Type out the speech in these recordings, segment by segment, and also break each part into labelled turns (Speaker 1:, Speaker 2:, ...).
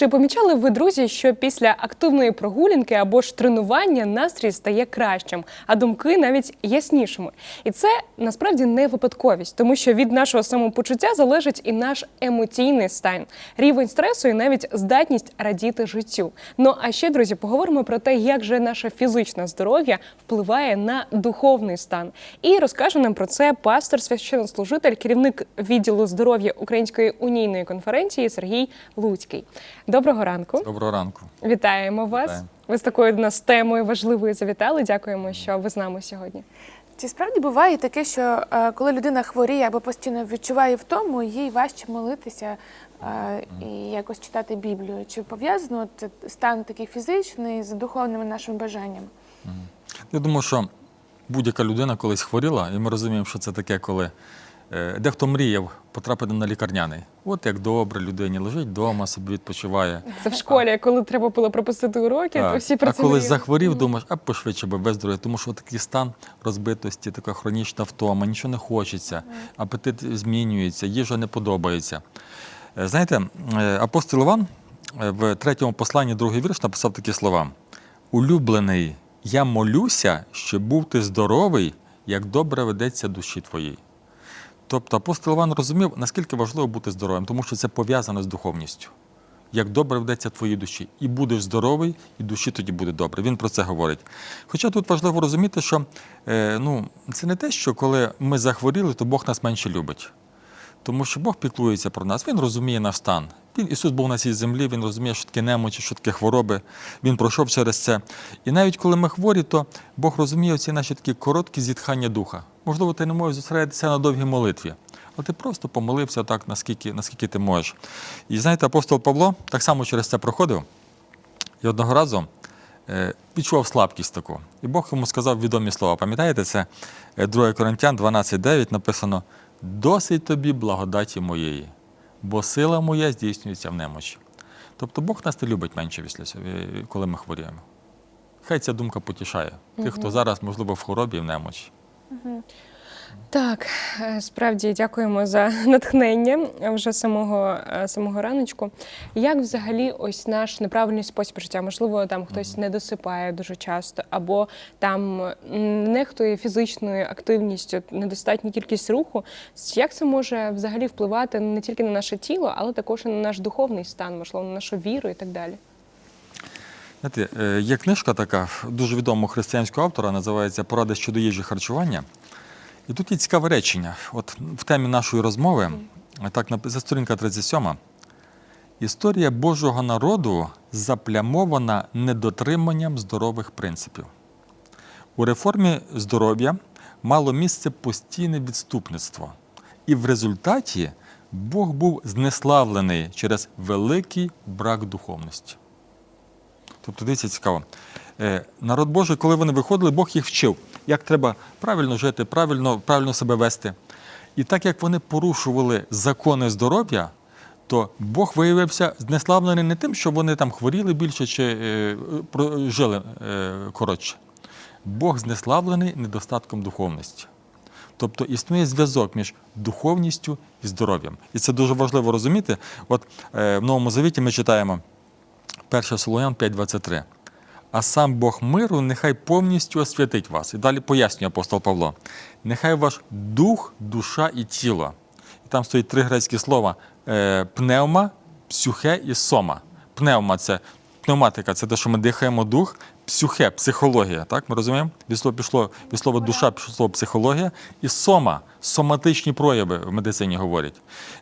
Speaker 1: Чи помічали ви, друзі, що після активної прогулянки або ж тренування настрій стає кращим, а думки навіть яснішими? І це насправді не випадковість, тому що від нашого самопочуття залежить і наш емоційний стан, рівень стресу і навіть здатність радіти життю. Ну а ще, друзі, поговоримо про те, як же наше фізичне здоров'я впливає на духовний стан. І розкаже нам про це пастор, священнослужитель, керівник відділу здоров'я Української унійної конференції Сергій Луцький. Доброго ранку.
Speaker 2: Доброго ранку.
Speaker 1: Вітаємо вас.
Speaker 2: Вітаємо.
Speaker 1: Ви з такою до нас темою важливою завітали. Дякуємо, що ви з нами сьогодні.
Speaker 3: Чи справді буває таке, що е, коли людина хворіє або постійно відчуває втому, їй важче молитися е, і якось читати Біблію? Чи пов'язано це стан такий фізичний з духовними нашими бажаннями?
Speaker 2: Я думаю, що будь-яка людина колись хворіла, і ми розуміємо, що це таке, коли дехто мріяв потрапити на лікарняний. От як добре людині лежить вдома, собі відпочиває.
Speaker 1: Це в школі, коли треба було пропустити уроки, то всі про
Speaker 2: а коли захворів, думаєш, а пошвидше би виздоровів, тому що такий стан розбитості, така хронічна втома, нічого не хочеться, апетит змінюється, їжа не подобається. Е, Знаєте, е, апостол Іван е, в третьому посланні, другий вірш, написав такі слова: Улюблений, я молюся, щоб був ти здоровий, як добре ведеться душі твоїй. Тобто апостол Іван розумів, наскільки важливо бути здоровим, тому що це пов'язано з духовністю. Як добре ведеться твоїй душі. І будеш здоровий, і душі тоді буде добре. Він про це говорить. Хоча тут важливо розуміти, що е, ну, це не те, що коли ми захворіли, то Бог нас менше любить. Тому що Бог піклується про нас, Він розуміє наш стан. Він, Ісус був на цій землі, Він розуміє, що таке немочі, що таке хвороби. Він пройшов через це. І навіть коли ми хворі, то Бог розуміє ці наші такі короткі зітхання духа. Можливо, ти не можеш зосередитися на довгій молитві, але ти просто помолився так, наскільки, наскільки ти можеш. І знаєте, апостол Павло так само через це проходив. І одного разу е, відчував слабкість таку. І Бог йому сказав відомі слова. Пам'ятаєте, це е, 2 Коринтян 12.9 написано: Досить тобі благодаті моєї, бо сила моя здійснюється в немочі. Тобто Бог нас не любить менше, після е, коли ми хворіємо. Хай ця думка потішає тих, хто зараз, можливо, в хворобі і в немочі.
Speaker 1: Так, е, справді дякуємо за натхнення вже самого, е, самого раночку. Як взагалі ось наш неправильний спосіб життя? Можливо, там хтось не досипає дуже часто, або там нехтує фізичною активністю, недостатня кількість руху. Як це може взагалі впливати не тільки на наше тіло, але також і на наш духовний стан, можливо, на нашу віру і так далі?
Speaker 2: Знаєте, е, є книжка така дуже відомого християнського автора, називається Поради щодо їжі харчування. І тут є цікаве речення. От в темі нашої розмови, так, це сторінка 37. Історія Божого народу заплямована недотриманням здорових принципів. У реформі здоров'я мало місце постійне відступництво. І в результаті Бог був знеславлений через великий брак духовності. Тобто, дивіться, цікаво. Е, Народ Божий, коли вони виходили, Бог їх вчив, як треба правильно жити, правильно, правильно себе вести. І так як вони порушували закони здоров'я, то Бог виявився знеславлений не тим, що вони там хворіли більше чи е, жили е, коротше. Бог знеславлений недостатком духовності. Тобто існує зв'язок між духовністю і здоров'ям. І це дуже важливо розуміти. От е, в Новому Завіті ми читаємо 1 Солоян 5.23. А сам Бог миру нехай повністю освятить вас. І далі пояснює апостол Павло. Нехай ваш дух, душа і тіло. І там стоїть три грецькі слова: е, пневма, псюхе і сома. Пневма це пневматика, це те, що ми дихаємо дух, псюхе, психологія. Так, ми розуміємо? Від слова пішло від слова душа пішло слово психологія, і сома, соматичні прояви в медицині говорять.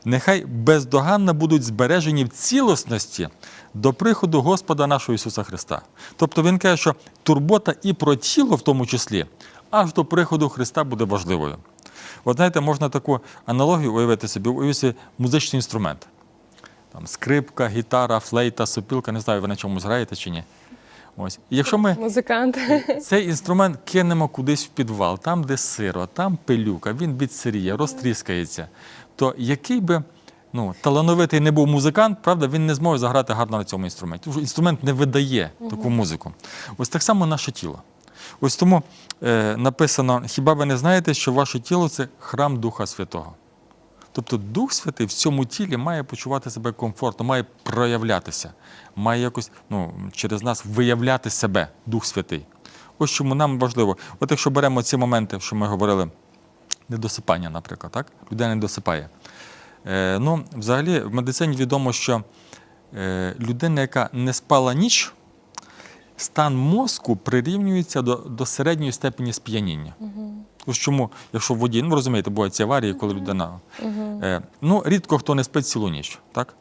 Speaker 2: Нехай бездоганно будуть збережені в цілісності до приходу Господа нашого Ісуса Христа. Тобто він каже, що турбота і про тіло, в тому числі, аж до приходу Христа буде важливою. От знаєте, можна таку аналогію уявити собі, уявити музичний інструмент. Там скрипка, гітара, флейта, сопілка, не знаю, ви на чомусь граєте чи ні. Ось. І якщо ми
Speaker 1: Музикант.
Speaker 2: цей інструмент кинемо кудись в підвал, там, де сиро, там пилюка, він відсиріє, розтріскається, то який би ну, талановитий не був музикант, правда, він не зможе заграти гарно на цьому інструменті. Тому що інструмент не видає таку музику. Ось так само наше тіло. Ось тому е, написано: хіба ви не знаєте, що ваше тіло це храм Духа Святого? Тобто Дух Святий в цьому тілі має почувати себе комфортно, має проявлятися, має якось ну, через нас виявляти себе, Дух Святий. Ось чому нам важливо. От якщо беремо ці моменти, що ми говорили, недосипання, наприклад, так? людина не досипає. Е, ну, взагалі, в медицині відомо, що е, людина, яка не спала ніч, стан мозку прирівнюється до, до середньої степені сп'яніння. Ось чому, якщо в воді, ну розумієте, бувають ці аварії, коли людина. Е, ну, рідко хто не спить цілу ніч. Так?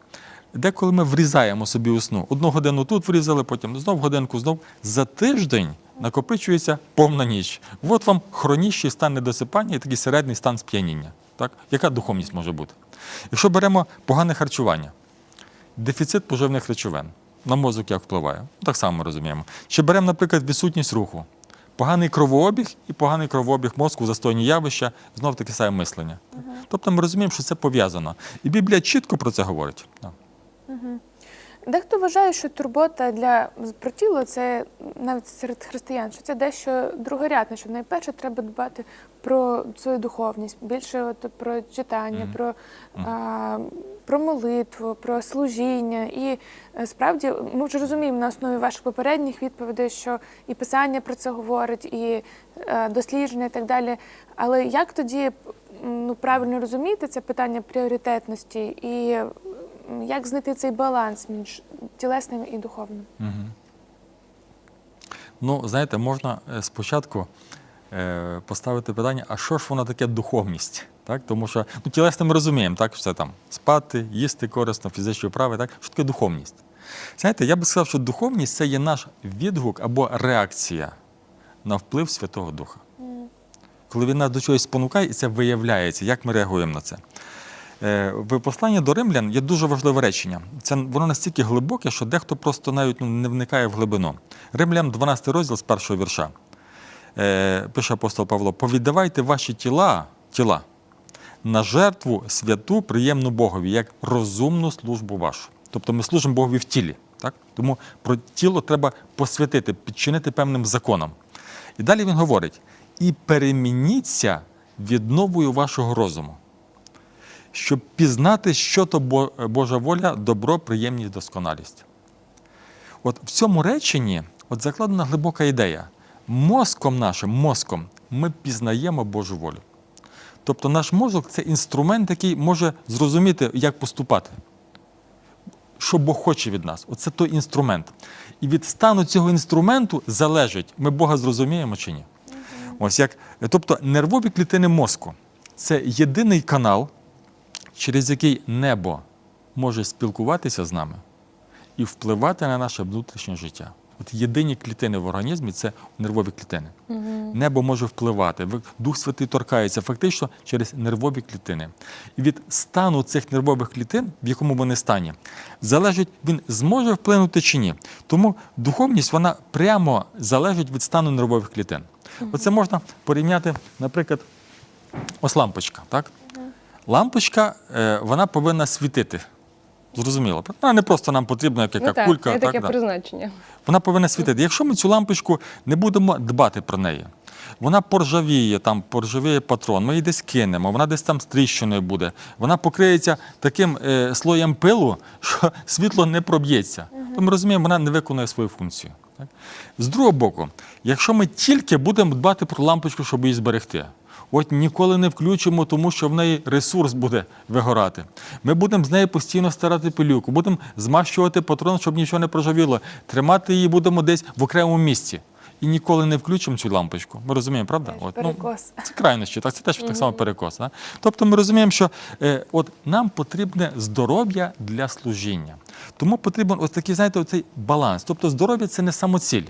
Speaker 2: Деколи ми врізаємо собі у сну. Одну годину тут врізали, потім знов годинку, знов. За тиждень накопичується повна ніч. От вам хронічний стан недосипання і такий середній стан сп'яніння. Так? Яка духовність може бути? Якщо беремо погане харчування, дефіцит поживних речовин. На мозок як впливає? Ну, Так само розуміємо. Чи беремо, наприклад, відсутність руху, поганий кровообіг і поганий кровообіг мозку, застойні явища, знов таке саме мислення. Тобто ми розуміємо, що це пов'язано. І Біблія чітко про це говорить. Так.
Speaker 3: Дехто вважає, що турбота для про тіло це навіть серед християн, що це дещо другорядне, що найперше треба дбати про свою духовність, більше от про читання,
Speaker 2: Мгм.
Speaker 3: про, а, про молитву, про служіння. І е, справді ми вже розуміємо на основі ваших попередніх відповідей, що і писання про це говорить, і е, дослідження, і так далі. Але як тоді ну, правильно розуміти це питання пріоритетності і як знайти цей баланс між тілесним і духовним?
Speaker 2: Мгм. Ну, знаєте, можна е, спочатку е, поставити питання, а що ж воно таке духовність? Так? Тому що ну, тілесно ми розуміємо, так, все там спати, їсти корисно, фізичні вправи, так? Що таке духовність? Знаєте, я би сказав, що духовність це є наш відгук або реакція на вплив Святого Духа. Коли він нас до чогось спонукає, і це виявляється, як ми реагуємо на це. Е, В посланні до римлян є дуже важливе речення. Це воно настільки глибоке, що дехто просто навіть ну, не вникає в глибину. Римлян 12 розділ з першого вірша. Е, Пише апостол Павло: повіддавайте ваші тіла, тіла на жертву святу, приємну Богові, як розумну службу вашу. Тобто ми служимо Богові в тілі. Так? Тому про тіло треба посвятити, підчинити певним законам. І далі він говорить: і перемініться відновою вашого розуму щоб пізнати, що то Божа воля, добро, приємність, досконалість. От в цьому реченні от закладена глибока ідея. Мозком нашим, мозком, ми пізнаємо Божу волю. Тобто наш мозок це інструмент, який може зрозуміти, як поступати. Що Бог хоче від нас. Оце той інструмент. І від стану цього інструменту залежить, ми Бога зрозуміємо чи ні. Ось як, тобто нервові клітини мозку це єдиний канал, через який небо може спілкуватися з нами і впливати на наше внутрішнє життя. От єдині клітини в організмі це нервові клітини. Небо може впливати, Дух Святий торкається фактично через нервові клітини. І від стану цих нервових клітин, в якому вони стані, залежить, він зможе вплинути чи ні. Тому духовність вона прямо залежить від стану нервових клітин. Оце можна порівняти, наприклад, ось лампочка. Так? Лампочка е, вона повинна світити. Зрозуміло. Вона не просто нам потрібна, як яка
Speaker 1: ну, так,
Speaker 2: кулька.
Speaker 1: таке
Speaker 2: так, да.
Speaker 1: призначення.
Speaker 2: Вона повинна світити. Якщо ми цю лампочку не будемо дбати про неї, вона поржавіє, там поржавіє патрон, ми її десь кинемо, вона десь там з тріщиною буде, вона покриється таким е, слоєм пилу, що світло не проб'ється. То ми розуміємо, вона не виконує свою функцію. Так? З другого боку, якщо ми тільки будемо дбати про лампочку, щоб її зберегти. От ніколи не включимо, тому що в неї ресурс буде вигорати. Ми будемо з нею постійно старати пилюку, будемо змащувати патрон, щоб нічого не прожавіло. Тримати її будемо десь в окремому місці. І ніколи не включимо цю лампочку. Ми розуміємо, правда?
Speaker 3: Теж
Speaker 2: ну,
Speaker 3: перекос.
Speaker 2: це крайнощі, так це теж так само перекос. Да? Тобто ми розуміємо, що е, от нам потрібне здоров'я для служіння. Тому потрібен ось такий, знаєте, оцей баланс. Тобто здоров'я це не самоціль.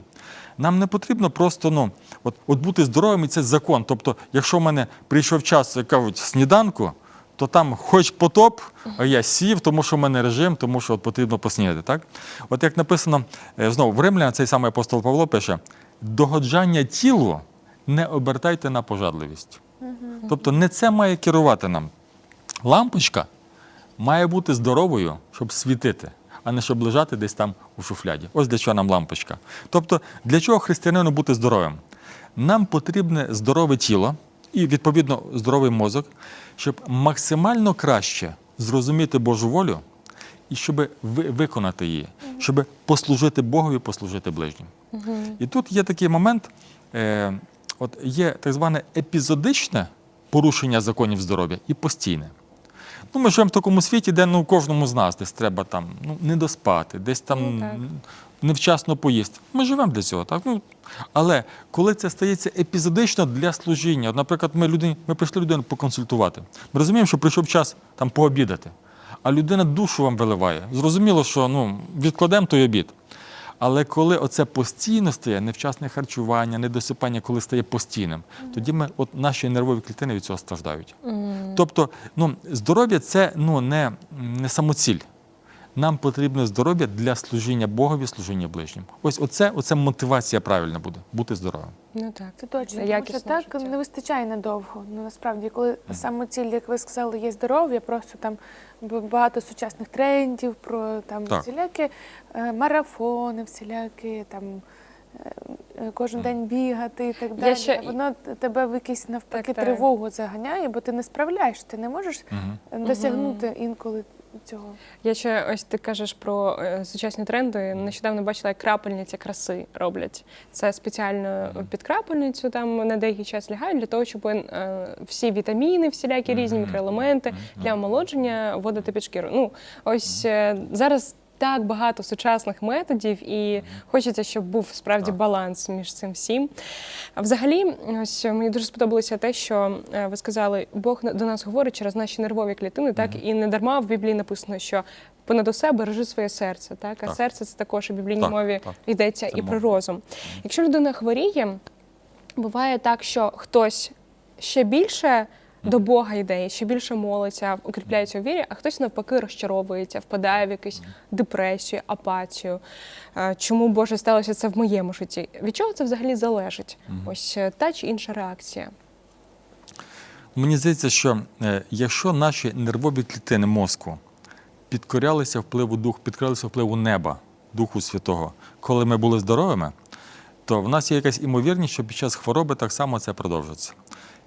Speaker 2: Нам не потрібно просто ну, от, от бути здоровим, і це закон. Тобто, якщо в мене прийшов час, як кажуть, сніданку, то там хоч потоп, а я сів, тому що в мене режим, тому що от потрібно поснідати. Так? От як написано е, знову в Римлян, цей самий апостол Павло пише: догоджання тілу не обертайте на пожадливість. Тобто не це має керувати нам. Лампочка має бути здоровою, щоб світити, а не щоб лежати десь там у шуфляді. Ось для чого нам лампочка. Тобто, для чого християнину бути здоровим? Нам потрібне здорове тіло, і відповідно здоровий мозок, щоб максимально краще зрозуміти Божу волю і щоб виконати її, щоб послужити Богові, послужити ближнім. І тут є такий момент, е, от є так зване епізодичне порушення законів здоров'я і постійне. Ну, ми живемо в такому світі, де ну, кожному з нас десь треба там ну, не доспати, десь там
Speaker 1: Ну,
Speaker 2: невчасно поїсти. Ми живемо для цього. Так? Ну, але коли це стається епізодично для служіння, от, наприклад, ми, людині, ми прийшли людину поконсультувати. Ми розуміємо, що прийшов час там пообідати, а людина душу вам виливає. Зрозуміло, що ну, відкладемо той обід. Але коли оце постійно стає, невчасне харчування, недосипання, коли стає постійним, тоді ми, от наші нервові клітини від цього страждають. Тобто, ну, здоров'я це ну, не, не самоціль. Нам потрібне здоров'я для служіння Богові, служіння ближнім. Ось оце, оце мотивація правильна буде бути здоровим.
Speaker 1: Ну так.
Speaker 3: Це точно,
Speaker 1: Це
Speaker 3: тому що так
Speaker 1: життя.
Speaker 3: не вистачає надовго. Ну насправді, коли самоціль, як ви сказали, є здоров'я, просто там багато сучасних трендів про там
Speaker 2: Так.
Speaker 3: всілякі е, марафони, всілякі там. е, е, Кожен день бігати і так далі.
Speaker 1: ще-
Speaker 3: Воно тебе в якийсь навпаки
Speaker 1: Так, так.
Speaker 3: тривогу заганяє, бо ти не справляєш, ти не можеш е, досягнути інколи цього.
Speaker 1: Я ще ось ти кажеш про е, сучасні тренди. Нещодавно бачила, як крапельниці краси роблять. Це спеціально під крапельницю там на деякий час лягають для того, щоб е, всі вітаміни, всілякі різні мікроелементи для омолодження вводити під шкіру. Ну ось е, зараз. Так багато сучасних методів, і хочеться, щоб був справді баланс між цим всім. А взагалі, ось мені дуже сподобалося те, що е, ви сказали, Бог до нас говорить через наші нервові клітини, так і не дарма в Біблії написано, що понад усе бережи своє серце. Так, а
Speaker 2: Так.
Speaker 1: серце це також у біблійній
Speaker 2: Так,
Speaker 1: мові
Speaker 2: так.
Speaker 1: йдеться
Speaker 2: Це
Speaker 1: і про розум. Якщо людина хворіє, буває так, що хтось ще більше. До Бога йде, ще більше молиться, укріпляється у вірі, а хтось навпаки розчаровується, впадає в якусь депресію, апатію. Е, Чому Боже сталося це в моєму житті? Від чого це взагалі залежить? Ось е, та чи інша реакція.
Speaker 2: Мені здається, що е, якщо наші нервові клітини мозку підкорялися впливу дух, підкорялися впливу неба, Духу Святого, коли ми були здоровими, то в нас є якась імовірність, що під час хвороби так само це продовжиться.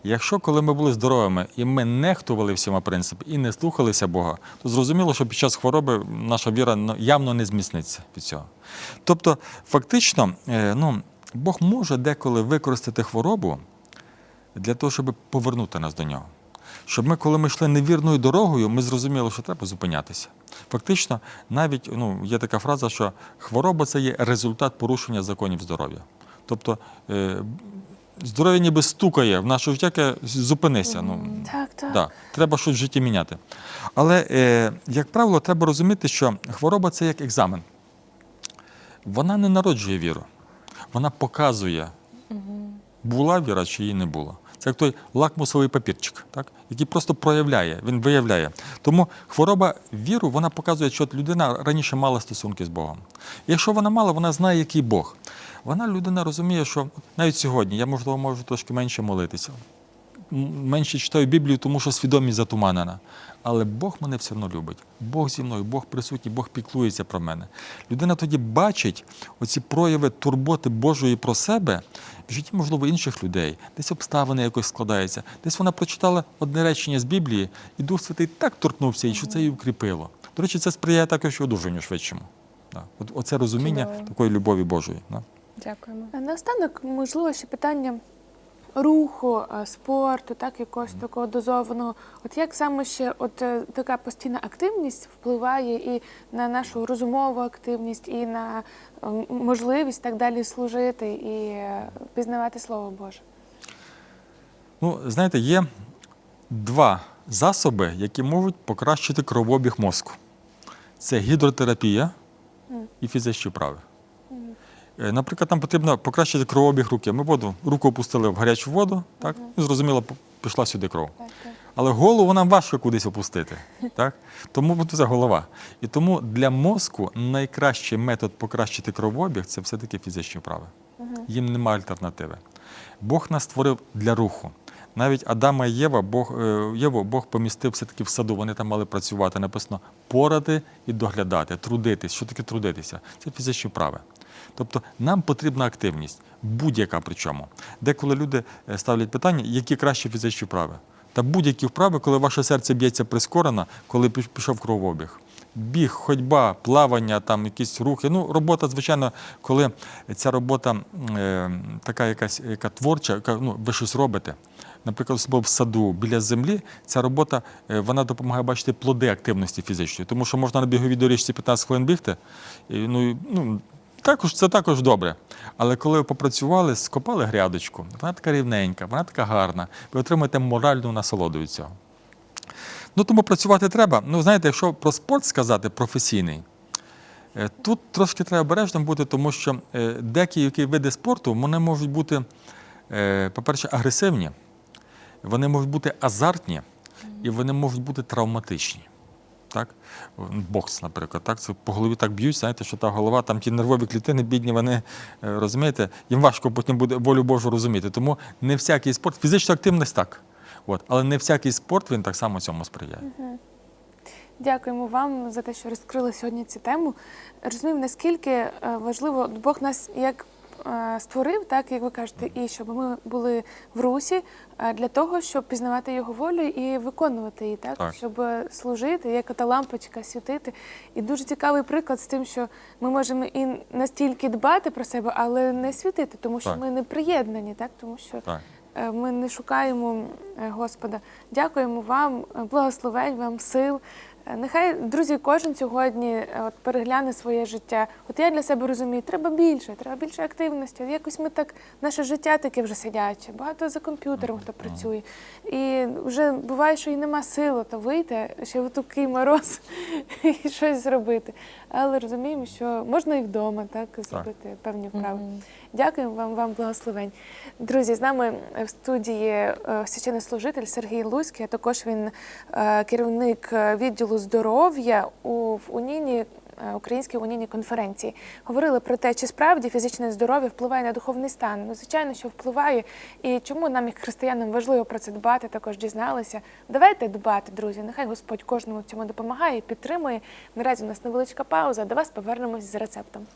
Speaker 2: Якщо коли ми були здоровими і ми нехтували всіма принципи і не слухалися Бога, то зрозуміло, що під час хвороби наша віра ну, явно не зміцниться від цього. Тобто, фактично, е, ну, Бог може деколи використати хворобу для того, щоб повернути нас до нього. Щоб ми, коли ми йшли невірною дорогою, ми зрозуміли, що треба зупинятися. Фактично, навіть ну, є така фраза, що хвороба це є результат порушення законів здоров'я. Тобто е, здоров'я ніби стукає в наше життя, зупинися. Ну,
Speaker 3: Так, так.
Speaker 2: Да, треба щось в житті міняти. Але, е, як правило, треба розуміти, що хвороба це як екзамен. Вона не народжує віру, вона показує, була віра чи її не було. Це як той лакмусовий папірчик, так? який просто проявляє, він виявляє. Тому хвороба віру вона показує, що людина раніше мала стосунки з Богом. Якщо вона мала, вона знає, який Бог. Вона людина розуміє, що навіть сьогодні я можливо можу трошки менше молитися, менше читаю Біблію, тому що свідомість затуманена. Але Бог мене все одно любить. Бог зі мною, Бог присутній, Бог піклується про мене. Людина тоді бачить оці прояви турботи Божої про себе в житті, можливо, інших людей. Десь обставини якось складаються. Десь вона прочитала одне речення з Біблії, і Дух Святий так торкнувся, і що це її укріпило. До речі, це сприяє також одужанню швидшому. Оце розуміння такої любові Божої.
Speaker 1: Дякуємо.
Speaker 3: Наостанок, можливо, ще питання руху, е, спорту, так, якогось такого дозованого. От як саме ще от е, така постійна активність впливає і на нашу розумову активність, і на е, можливість так далі служити і е, пізнавати Слово Боже?
Speaker 2: Ну, знаєте, є два засоби, які можуть покращити кровообіг мозку. Це гідротерапія і фізичні вправи. Е, Наприклад, нам потрібно покращити кровообіг руки. Ми воду, руку опустили в гарячу воду, так? І зрозуміло, пішла сюди кров. Але голову нам важко кудись опустити. Так? Тому це голова. І тому для мозку найкращий метод покращити кровообіг це все-таки фізичні вправи. Їм немає альтернативи. Бог нас створив для руху. Навіть Адама і Єва, Бог, е, Єву Бог помістив все-таки в саду, вони там мали працювати. Написано порати і доглядати, трудитись. Що таке трудитися? Це фізичні вправи. Тобто нам потрібна активність, будь-яка причому. Деколи люди е, ставлять питання, які кращі фізичні вправи. Та будь-які вправи, коли ваше серце б'ється прискорено, коли пішов кровообіг. Біг, ходьба, плавання, там якісь рухи. Ну, робота, звичайно, коли ця робота е, така якась яка творча, яка ну, ви щось робите. Наприклад, в саду біля землі, ця робота е, вона допомагає бачити плоди активності фізичної. Тому що можна на біговій доріжці 15 хвилин бігти. І, ну, ну, також, це також добре. Але коли ви попрацювали, скопали грядочку, вона така рівненька, вона така гарна, ви отримаєте моральну насолоду від цього. Ну тому працювати треба. Ну, знаєте, якщо про спорт сказати професійний, е, тут трошки треба обережним бути, тому що е, деякі види спорту вони можуть бути, е, по-перше, агресивні, вони можуть бути азартні і вони можуть бути травматичні. Так? Бокс, наприклад, так? Це по голові так б'ють, знаєте, що та голова, там ті нервові клітини, бідні, вони е, розумієте, їм важко потім буде волю Божу розуміти. Тому не всякий спорт, фізична активність так. От, але не всякий спорт він так само цьому сприяє.
Speaker 3: Дякуємо вам за те, що розкрили сьогодні цю тему. Розуміємо, наскільки е, важливо Бог нас як створив, так як ви кажете, і щоб ми були в русі е, для того, щоб пізнавати його волю і виконувати її, так,
Speaker 2: Так.
Speaker 3: щоб е, служити, як та лампочка світити. І дуже цікавий приклад з тим, що ми можемо і настільки дбати про себе, але не світити, тому що
Speaker 2: Так.
Speaker 3: ми не приєднані, так тому що.
Speaker 2: Так.
Speaker 3: Е, Ми не шукаємо е, Господа. Дякуємо вам, е, благословень вам, сил. Е, Нехай, друзі, кожен сьогодні е, от, перегляне своє життя. От я для себе розумію, треба більше, треба більше активності. Якось ми так, наше життя таке вже сидяче, багато за комп'ютером хто працює. І вже буває, що і нема сили, то вийти ще в такий мороз і щось зробити. Але розуміємо, що можна і вдома так зробити певні вправи. Дякуємо вам, вам благословень. Друзі, з нами в студії е, священнослужитель Сергій Луський, а також він е, керівник відділу здоров'я у в Уніні. е, Українській унійній конференції говорили про те, чи справді фізичне здоров'я впливає на духовний стан. Ну, звичайно, що впливає. І чому нам, як християнам, важливо про це дбати, також дізналися. Давайте дбати, друзі. Нехай Господь кожному цьому допомагає і підтримує. Наразі у нас невеличка пауза. До вас повернемось з рецептом.